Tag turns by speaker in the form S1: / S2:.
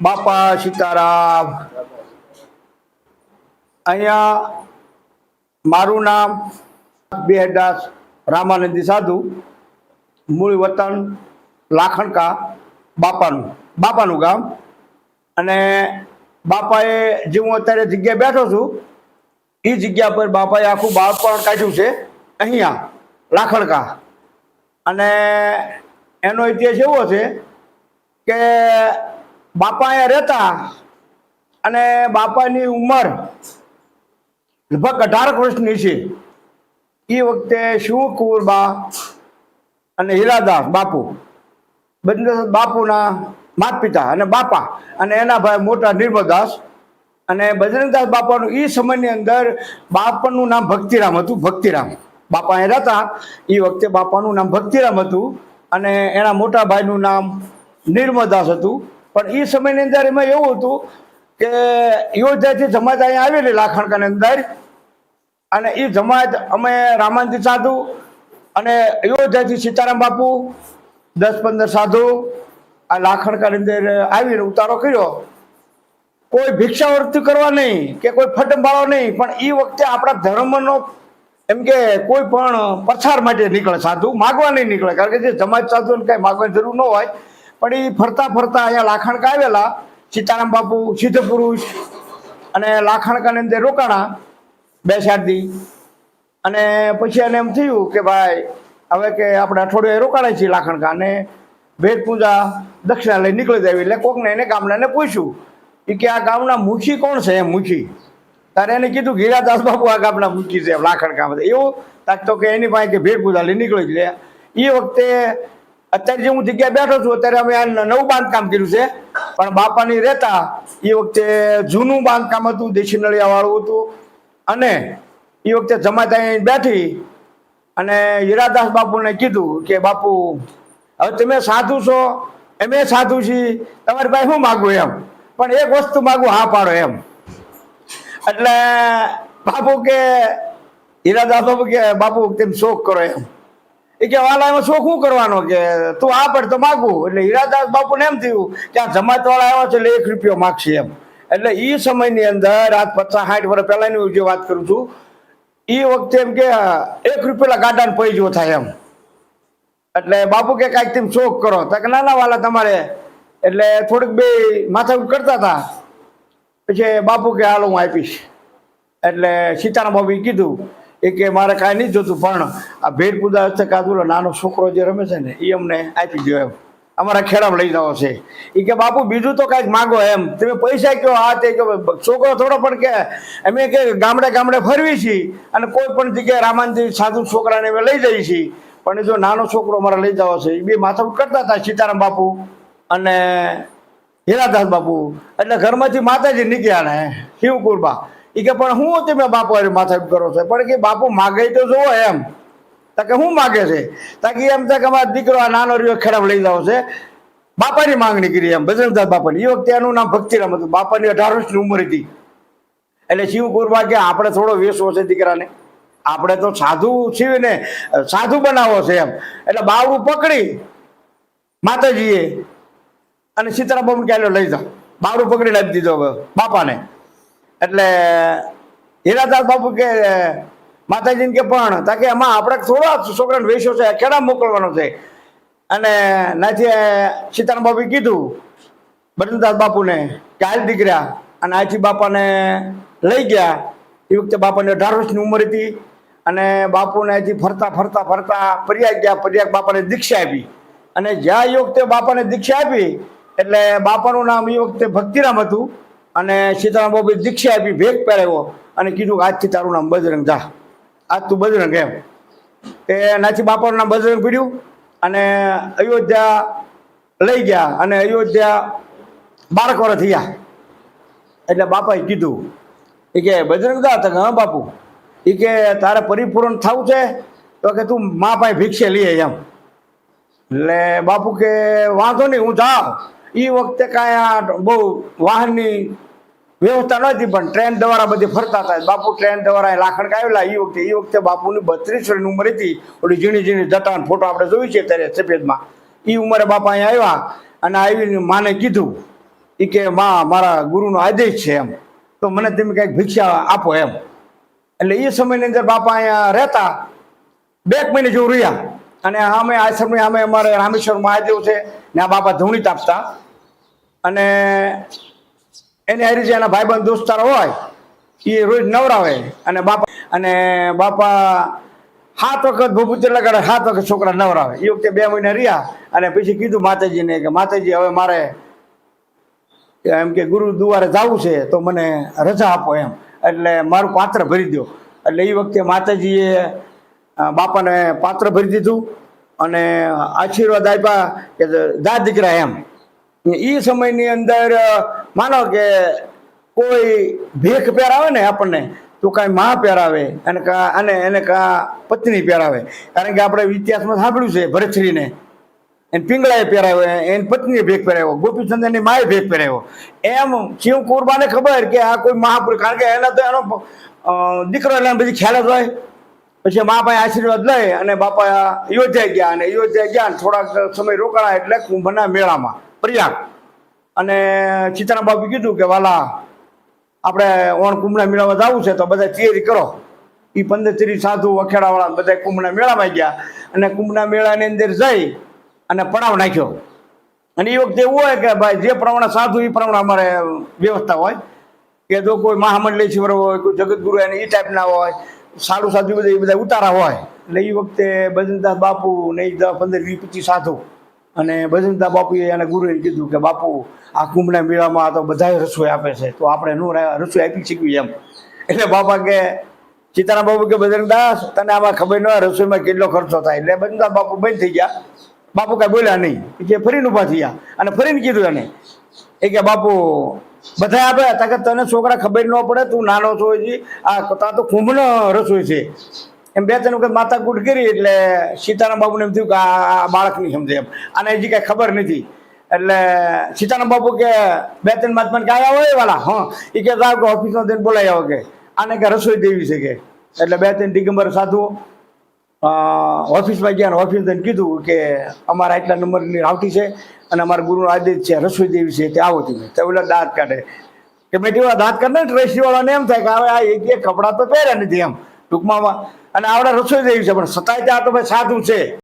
S1: બાપા સીતારામ. અહીંયા મારું નામ બેહદાસ રામાનંદી સાધુ, મૂળ વતન લાખણકા બાપાનું બાપાનું ગામ. અને બાપાએ જે હું અત્યારે જગ્યાએ બેઠો છું, એ જગ્યા પર બાપાએ આખું બાળપણ કાઢ્યું છે, અહીંયા, લાખણકા. અને એનો ઇતિહાસ એવો છે કે બાપા અહીંયા રહેતા અને બાપાની ઉંમર લગભગ અઢાર વર્ષની છે. એ વખતે શું કુરબા અને હીરાદાસ બાપુ, બંને બાપુના માત પિતા અને બાપા અને એના ભાઈ મોટા નિર્મદાસ અને બજરંગદાસ બાપાનું એ સમયની અંદર બાપાનું નામ ભક્તિરામ હતું, ભક્તિરામ. બાપા એ રહેતા એ વખતે બાપાનું નામ ભક્તિરામ હતું અને એના મોટા ભાઈનું નામ નિર્મદાસ હતું. પણ એ સમયની અંદર એમાં એવું હતું કે યોધ્યાથી જમાત અહીંયા આવેલી લાખણકાની અંદર. અને એ જમાત અમે રામાનંદી સાધુ અને અયોધ્યાથી સીતારામ બાપુ, દસ પંદર સાધુ આ લાખણકાની અંદર આવીને ઉતારો કર્યો. કોઈ ભિક્ષાવૃત્તિ કરવા નહીં કે કોઈ ફટંબાળો નહીં, પણ એ વખતે આપણા ધર્મનો એમ કે કોઈ પણ પ્રસાર માટે નીકળે, સાધુ માગવા નહીં નીકળે, કારણ કે જે જમાત સાધુને કાંઈ માગવાની જરૂર ન હોય પણ એ ફરતા ફરતા અહીંયા લાખણકા આવેલા, સીતારામ બાપુ, સિદ્ધ પુરુષ અને લાખણકાની અંદર રોકાણા બે અને પછી એને એમ થયું કે ભાઈ, હવે કે આપણે અઠવાડિયે રોકાણા છીએ લાખણકા. અને ભેદ દક્ષિણા લઈ નીકળી જાય એટલે કોકને એને ગામડાને પૂછ્યું એ કે આ ગામના મુખી કોણ છે? એમ મુખી તારે એને કીધું ગીરાદાસ બાપુ આ ગામના મુખી છે લાખણકામાં એવું, તાક તો કે એની પાસે કે ભેદ લઈ નીકળી જ લે. એ વખતે અત્યારે જે હું જગ્યાએ બેઠો છું, અત્યારે અમે આ નવું બાંધકામ કર્યું છે. પણ બાપાની રહેતા એ વખતે જૂનું બાંધકામ હતું, દેશી નળિયાવાળું હતું. અને એ વખતે જમાતા બેઠી અને હીરાદાસ બાપુને કીધું કે, બાપુ, હવે તમે સાધુ છો એમે સાધુ છી તમારી પાસે શું માગું એમ? પણ એક વસ્તુ માગું, હા પાડો એમ. એટલે બાપુ કે, હીરાદાસ બાપુ કે, બાપુ, તેમ શોખ કરો એમ. એ વાલા, એમાં શોખ શું કરવાનો કે તું આ પડ તો માગું? એટલે હીરાદાસ બાપુને એમ થયું કે આ જમાત વાળા આવ્યા છે, એટલે એક રૂપિયો માગશે એમ. એટલે એ સમયની અંદર, આજ પચાસ સાઠ વર્ષ પહેલાની જે વાત કરું છું એ વખતે એમ કે એક રૂપિયા ગાડાને પૈજો થાય એમ. એટલે બાપુ કે કાંઈક તેમ શોખ કરો. તો કે નાના વાલા તમારે, એટલે થોડુંક બે માથા કરતા હતા. પછી બાપુ કે, હાલો, હું આપીશ. એટલે સીતારામ બાબુએ કીધું એ કે મારે કાંઈ નહીં જોતું, પણ આ ભેટ પૂજા હસ્તે કાદુલો નાનો છોકરો જે રમે છે ને એ અમને આપી દો એમ. અમારા ખેડામાં લઈ જવો છે. એ કે, બાપુ, બીજું તો કાંઈક માગો એમ. તમે પૈસા કયો? આ તે કે છોકરો થોડો પણ કે, અમે કે ગામડે ગામડે ફરવી છીએ અને કોઈ પણ જગ્યાએ રામાનજી સાધુ છોકરાને અમે લઈ જઈએ છીએ. પણ જો નાનો છોકરો અમારે લઈ જવો છે એ બે માથા કરતા હતા સીતારામ બાપુ અને હીરાદાસ બાપુ. એટલે ઘરમાંથી માતાજી નીકળ્યા ને શિવકુરબા એ કે, પણ હું તમે બાપુ અરે માથા કરો છો? પણ કે, બાપુ માગે તો જોવો એમ. તાકે શું માગે છે? તાકી એમ થાય કે અમારો દીકરો આ નાનો રહ્યો, ખેડામાં લઈ જાવ છે. બાપાની માંગણી કરી એમ, બજરંગદાસ બાપાની. એ વખતે એનું નામ ભક્તિરામ હતું. બાપાની અઢાર વર્ષની ઉંમર હતી. એટલે શિવકુરબા કે, આપણે થોડો વેસવો છે દીકરાને. આપણે તો સાધુ છીવીને સાધુ બનાવો છે એમ. એટલે બાવડું પકડી માતાજીએ અને સીતારામ બાબુ ક્યાં લઈ જાઓ બાવડું પકડીને આપી દીધો બાપાને. એટલે હીરાદાસ બાપુ કે, માતાજીને કે પણ તાકે એમાં આપણે થોડો છોકરાને વેચ્યો છે કેડા મોકલવાનો છે? અને નાથી સીતારામ બાપુએ કીધું બટનદાસ બાપુને કે હાલ દીકરા. અને આથી બાપાને લઈ ગયા. એ વખતે બાપાને અઢાર વર્ષની ઉંમર હતી અને બાપુને અહીંથી ફરતા ફરતા ફરતા પ્રયાગ ગયા પ્રયાગ બાપાને દીક્ષા આપી. અને જ્યાં એ વખતે બાપાને દીક્ષા આપી, એટલે બાપાનું નામ એ વખતે ભક્તિરામ હતું. અને સીતારામ બાબુએ દીક્ષા આપી, ભેગ પહેરાવ્યો અને કીધું કે, આજથી તારું નામ બજરંગ જા. આજ તું બજરંગ એમ. એ નાથી બાપાનું નામ બજરંગ પીડ્યું અને અયોધ્યા લઈ ગયા અને અયોધ્યા બારક વર્ષ થયા. એટલે બાપાએ કીધું, એ કે, બજરંગ દા તો હા, બાપુ. એ કે, તારે પરિપૂર્ણ થવું છે? તો કે, તું મા પાસે ભિક્ષે લઈએ એમ. એટલે બાપુ કે, વાંધો નહીં, હું જાઉં. એ વખતે કાંઈ આ બહુ વાહનની વ્યવસ્થા નહોતી પણ ટ્રેન દ્વારા બધી ફરતા હતા. બાપુ ટ્રેન દ્વારા લાખણ આવેલા એ વખતે એ વખતે બાપુની બત્રીસ વર્ષની ઉંમર હતી. ઓલી ઝીણી ઝીણી જટાન ફોટો આપણે જોયું છે ત્યારે સફેદમાં. એ ઉંમરે બાપા અહીંયા આવ્યા અને આવીને માને કીધું એ કે, માં, મારા ગુરુનો આદેશ છે એમ. તો મને તમે કંઈક ભિક્ષા આપો એમ. એટલે એ સમયની અંદર બાપા અહીંયા રહેતા, બે એક મહિને જેવું રહ્યા. અને અમે આશ્રમની અમે અમારે રામેશ્વર મહાદેવ છે ને આ બાપા ધૂણી તાપતા અને એની હારી જે એના ભાઈબંધ દોસ્તારો હોય, એ રોજ નવરાવે. અને બાપા અને બાપા સાત વખત ભૂપુત્ર લગાડે, સાત વખત છોકરા નવરાવે. એ વખતે બે મહિના રહ્યા અને પછી કીધું માતાજીને કે, માતાજી, હવે મારે એમ કે ગુરુ દુવારે જવું છે, તો મને રજા આપો એમ. એટલે મારું પાત્ર ભરી દો એટલે એ વખતે માતાજીએ બાપાને પાત્ર ભરી દીધું અને આશીર્વાદ આપ્યા કે, દા દીકરા એમ. એ સમયની અંદર માનો કે કોઈ ભેખ પહેરાવે ને આપણને, તો કાંઈ માં પહેરાવે, અને કા, અને એને કા પત્ની પહેરાવે. કારણ કે આપણે ઇતિહાસમાં સાંભળ્યું છે ભરતશ્રીને. એને પિંગળાએ પહેરાવ્યો, એની પત્નીએ ભેગ પહેરાવ્યો, ગોપીચંદનની માએ ભેગ પહેરાવ્યો. એમ શિવ કુરબાને ખબર કે આ કોઈ મહાપુરુષ, કારણ કે એના તો એનો દીકરો એટલે બધી ખ્યાલ જ હોય. પછી મા પાસે આશીર્વાદ લઈ અને બાપા યોજાઈ ગયા, અને યોજાઈ ગયા અને થોડાક સમય રોકાણા એટલે કુંભના મેળામાં. પ્રયાગ અને સીતારામ બાપુ કીધું કે, વાલા, આપણે ઓણ કુંભના મેળામાં જવું છે, તો બધા તૈયારી કરો. એ પંદર ત્રીસ સાધુ અખેડાવાળા બધા કુંભના મેળામાં ગયા અને કુંભના મેળાની અંદર જઈ અને પડાવ નાખ્યો. અને એ વખતે એવું હોય કે, ભાઈ, જે પ્રમાણે સાધુ એ પ્રમાણે અમારે વ્યવસ્થા હોય. કે જો કોઈ મહામંડલેશ્વર હોય, કોઈ જગતગુરુ એને એ ટાઈપના હોય સાધુ સાધુ બધા એ બધા ઉતારા હોય. એટલે એ વખતે ભજનદાસ બાપુ ને એ દસ, પંદર, વીસ, પચીસ સાધુ અને ભજનદાસ બાપુએ એને ગુરુએ કીધું કે, બાપુ, આ કુંભના મેળામાં તો બધા રસોઈ આપે છે, તો આપણે નું રસોઈ આપી શીખવી એમ. એટલે બાપા કે, સીતારામ બાપુ કે બજરંગદાસ તને આમાં ખબર ન રસોઈમાં કેટલો ખર્ચો થાય. એટલે બજરંગદાસ બાપુ બંધ થઈ ગયા. બાપુ કાંઈ બોલ્યા નહીં. જે ફરીને ઊભા થઈ ગયા અને ફરીને કીધું એને. એ કે, બાપુ બધા આપે તને છોકરા ખબર ન પડે, તું નાનો છો હજી. આ તા તો કુંભનો રસોઈ છે. એમ બે ત્રણ વખત માતા કૂટ કરી એટલે સીતારામ બાબુને એમ થયું કે આ બાળક નહીં સમજે એમ. આને હજી કાંઈ ખબર નથી. એટલે સીતારામ બાપુ કે બે ત્રણ મહાત્માને કે આવ્યા હોય વાળા હા. એ કે સાહેબ કે ઓફિસમાં જઈને બોલાવી આવો કે. આને કે રસોઈ દેવી છે કે. એટલે બે ત્રણ દિગંબર સાધુ ઓફિસમાં ગયા ઓફિસ જઈને કીધું કે અમારા એટલા નંબરની આવતી છે અને અમારા ગુરુનો આદેશ છે, રસોઈ દેવી છે, તે આવો તમે. તે ઓલા દાંત કાઢે. કે મેં કેવા દાંત કાઢે ને ટ્રેસીવાળાને એમ થાય કે હવે આ એક કપડાં તો પહેર્યા નથી એમ. ટૂંકમાં અને આવડે રસોઈ દેવી છે પણ છતાંય ત્યાં તો ભાઈ સાધુ છે.